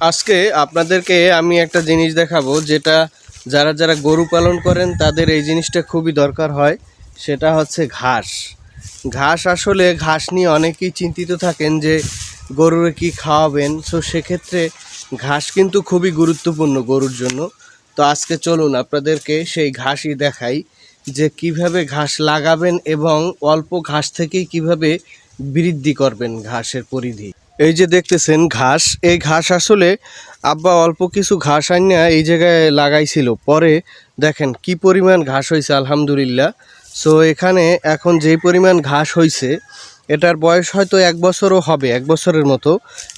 আজকে আপনাদেরকে আমি একটা জিনিস দেখাবো, যেটা যারা যারা গরু পালন করেন, তাদের এই জিনিসটা খুবই দরকার হয়। সেটা হচ্ছে ঘাস। ঘাস আসলে ঘাস নিয়ে অনেকেই চিন্তিত থাকেন যে গরুরে কি খাওয়াবেন। সো সেক্ষেত্রে ঘাস কিন্তু খুবই গুরুত্বপূর্ণ গরুর জন্য। তো আজকে চলুন আপনাদেরকে সেই ঘাসই দেখাই, যে কীভাবে ঘাস লাগাবেন এবং অল্প ঘাস থেকেই কীভাবে বৃদ্ধি করবেন ঘাসের পরিধি। এই যে দেখতেছেন ঘাস, এই ঘাস আসলে আব্বা অল্প কিছু ঘাস আনিয়া এই জায়গায় লাগাইছিল। পরে দেখেন কি পরিমাণ ঘাস হয়েছে আলহামদুলিল্লাহ। সো এখানে এখন যেই পরিমাণ ঘাস হয়েছে এটার বয়স হয়তো এক বছরও হবে, এক বছরের মতো।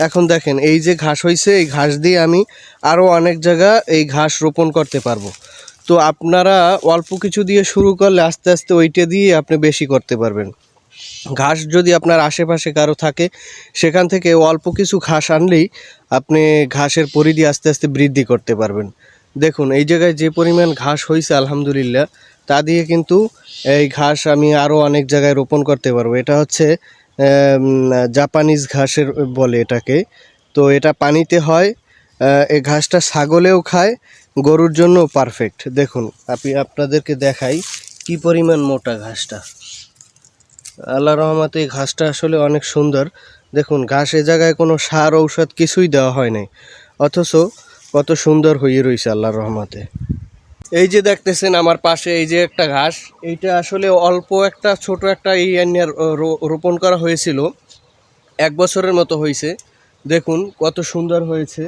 এখন দেখেন, এই যে ঘাস হয়েছে এই ঘাস দিয়ে আমি আরও অনেক জায়গা এই ঘাস রোপণ করতে পারব। তো আপনারা অল্প কিছু দিয়ে শুরু করলে আস্তে আস্তে ওইটা দিয়ে আপনি বেশি করতে পারবেন। ঘাস যদি আপনার আশেপাশে কারও থাকে, সেখান থেকে অল্প কিছু ঘাস আনলেই আপনি ঘাসের পরিধি আস্তে আস্তে বৃদ্ধি করতে পারবেন। দেখুন, এই জায়গায় যে পরিমাণ ঘাস হয়েছে আলহামদুলিল্লাহ, তা দিয়ে কিন্তু এই ঘাস আমি আরও অনেক জায়গায় রোপণ করতে পারব। এটা হচ্ছে জাপানিজ ঘাসের বলে এটাকে। তো এটা পানিতে হয় এই ঘাসটা ছাগলেও খায়, গরুর জন্য পারফেক্ট। দেখুন আমি আপনাদেরকে দেখাই কি পরিমাণ মোটা ঘাসটা। আল্লাহ রহমতে এই ঘাসটা আসলে অনেক সুন্দর। দেখুন, ঘাস এ জায়গায় কোনো সার, ঔষধ কিছুই দেওয়া হয় নাই। অথচ কত সুন্দর হয়ে রয়েছে আল্লাহ রহমতে। এই যে দেখতেছেন আমার পাশে এই যে একটা ঘাস, এইটা আসলে অল্প একটা, ছোট একটা এই রোপণ করা হয়েছিল। এক বছরের মতো হয়েছে দেখুন, কত সুন্দর হয়েছে।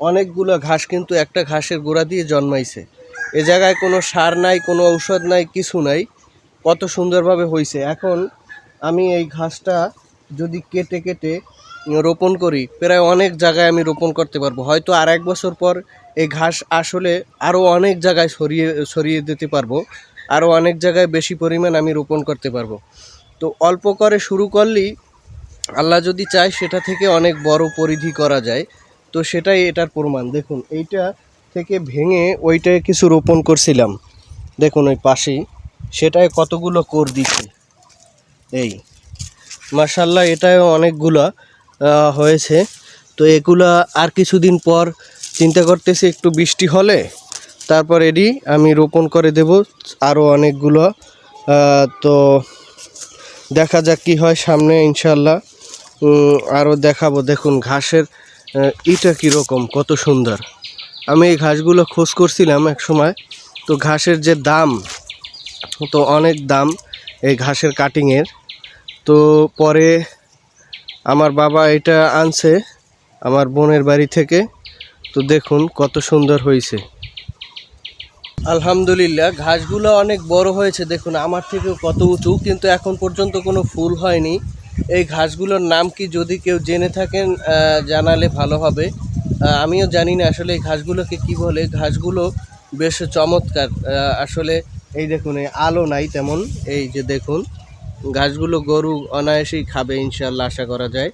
অনেকগুলো ঘাস কিন্তু একটা ঘাসের গোড়া দিয়ে জন্মাইছে। এ জায়গায় কোনো সার নাই, কোনো ঔষধ নাই, কিছু নাই। কত সুন্দরভাবে হয়েছে এখন আমি এই ঘাসটা যদি কেটে কেটে রোপণ করি, প্রায় অনেক জায়গায় আমি রোপণ করতে পারব। হয়তো আর এক বছর পর এই ঘাস আসলে আরও অনেক জায়গায় সরিয়ে সরিয়ে দিতে পারব। আরও অনেক জায়গায় বেশি পরিমাণ আমি রোপণ করতে পারব। তো অল্প করে শুরু করলেই আল্লাহ যদি চায় সেটা থেকে অনেক বড় পরিধি করা যায়। তো সেটাই এটার প্রমাণ। দেখুন, এইটা থেকে ভেঙে ওইটায় কিছু রোপণ করছিলাম। দেখুন ওই পাশেই, সেটায় কতগুলো কর দিছি এই মার্শাল্লাহ এটাও অনেকগুলো হয়েছে। তো এগুলা আর কিছুদিন পর চিন্তা করতেছি, একটু বৃষ্টি হলে, তারপর এডি আমি রোপণ করে দেব আরও অনেকগুলো। তো দেখা যাক কি হয় সামনে ইনশাল্লাহ আরও দেখাবো, দেখুন ঘাসের ইটা কীরকম, কত সুন্দর। আমি এই ঘাসগুলো খোঁজ করছিলাম এক সময়, তো ঘাসের যে দাম, তো অনেক দাম এই ঘাসের কাটিংয়ের তো পরে আমার বাবা এটা আনছে আমার বোনের বাড়ি থেকে। তো দেখুন কত সুন্দর হয়েছে। আলহামদুলিল্লাহ, ঘাসগুলো অনেক বড় হয়েছে। দেখুন, আমার থেকেও কত উঁচু, কিন্তু এখন পর্যন্ত কোনো ফুল হয়নি। এই ঘাসগুলোর নাম কি যদি কেউ জেনে থাকেন জানালে ভালো হবে। আমিও জানি না আসলে এই ঘাসগুলোকে কি বলে। ঘাসগুলো বেশ চমৎকার। আসলে এই দেখুন, এই আলো নাই তেমন। এই যে দেখুন, গাছগুলো গরু অনায়াসেই খাবে ইনশাল্লাহ, আশা করা যায়।